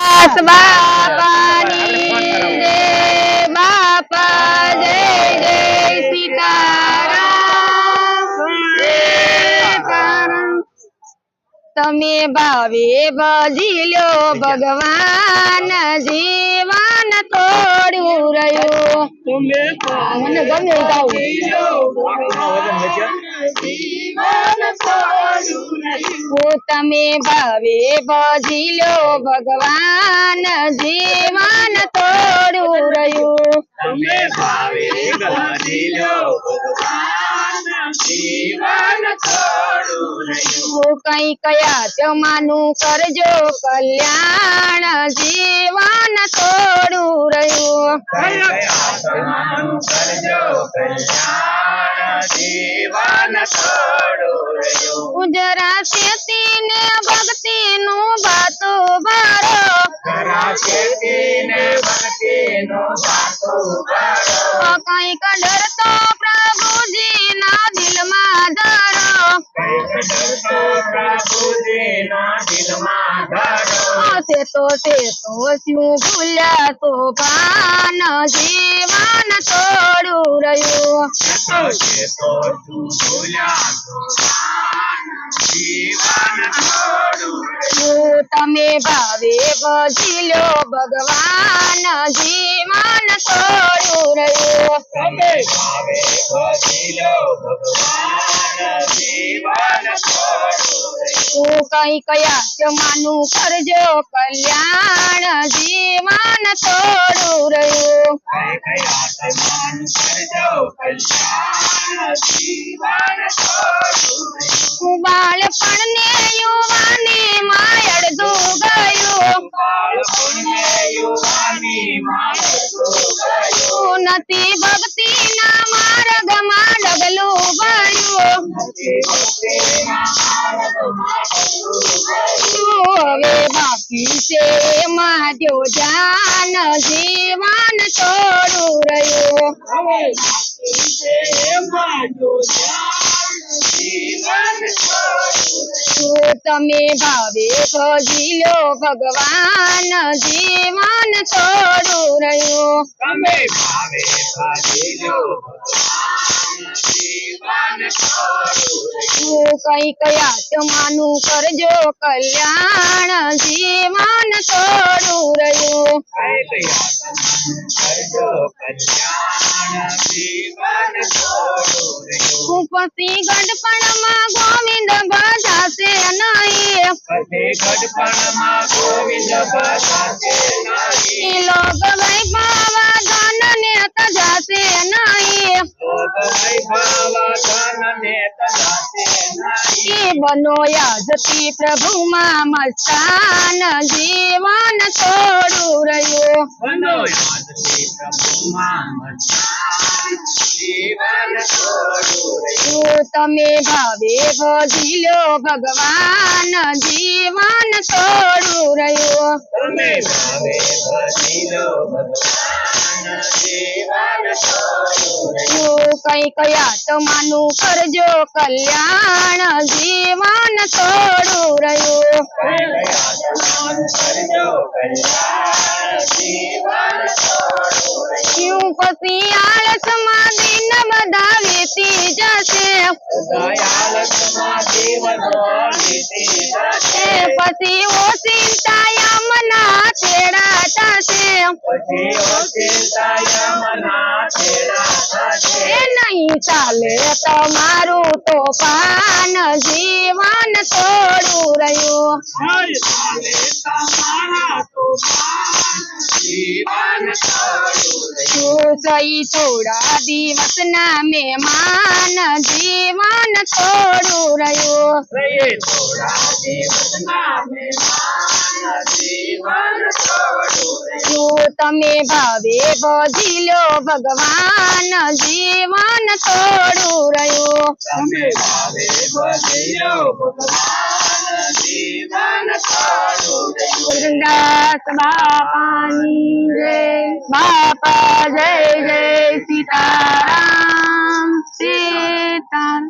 દાસ બાપાની જય બાપા જય જય સીતારામ. તમે ભાવે ભજી લો ભગવાન જીવન તોડ્યું રહ્યું મને ગમે ગાવું. તમે ભાવે ભજી લો ભગવાન જીવન તોડું રહ્યું. તમે ભાવે ભજી લો ભગવાન જીવન થોડું રહ્યું. કઈ કયા જમાનું કરજો કલ્યાણ જીવન તોડું રહ્યું. કયા જમાનું કરજો કલ્યાણ જીવન ખેતી ને ભક્તિ નું ભાતો ભરો કઈ ખેતીને ભક્તિનો સાતો કરો કંઈક ડર તો પ્રભુજી ના પ્રભુજીના દિલમાં ધરો. તે તો તે તો શું ભૂલ્યા તો ભાન જીવન તોડું રહ્યું તમે ભાવે ભજી લો ભગવાન જીવન તોડું રહ્યું. ભગવાન જીવન રહ્યું તું કઈ કયા જમાનું કરજો કલ્યાણ જીવન રહ્યું. થોડું રહ્યું. બાળપણ ને યુવાની માયડ દું ગયું. નથી ભક્તિ ના માર્ગમાં ડગલું ભર્યું. હવે બાકી છે જો જાન જીવન રહ્યું. થોડું તું તમે ભાવે ભજી લો ભગવાન જીવન તોડું રહ્યું. તમે ભાવે ભજી લો ભગવાન કઈ કયા જમાનું કરજો કલ્યાણ જીવન થોડું રહ્યું. હું પછી ગઢપણમાં ગોવિંદ ભજાશે નહીં ગઢપણમાં ગોવિંદ ભજાશે નહીં. લોક વૈભવ નહીં. જતી પ્રભુમાં મસ્તાન જીવન તોડું રહ્યું પ્રભુમાં મસ્તાન જીવન થોડું રહ્યું. તમે ભાવે ભજી લો ભગવાન જીવન તોડું રહ્યું તમે ભાવે ભજી લો ભગવાન કઈ કયા તમાનું કરજો કલ્યાણ જીવન થોડું રહ્યું. શું પછી આળસમાં દિન બધા વેતી જશે સમાધિ. પછી ઓચિંતા યમના છેડા થશે પછી ચાલે તમારું તો પાન જીવન રહ્યું થોડું રહ્યું. સહી થોડા મહેમાન જીવન રહ્યું થોડા દિવસના મહેમાન જીવન થોડું રહ્યું. શું તમે ભાવે ભજી લો ભગવાન જીવન તોડું રહ્યું તમે ભાવે ભજ્યો ભગવાન જીવન થોડું. બાપાની જય બાપા જય જય સીતારામ સીતારામ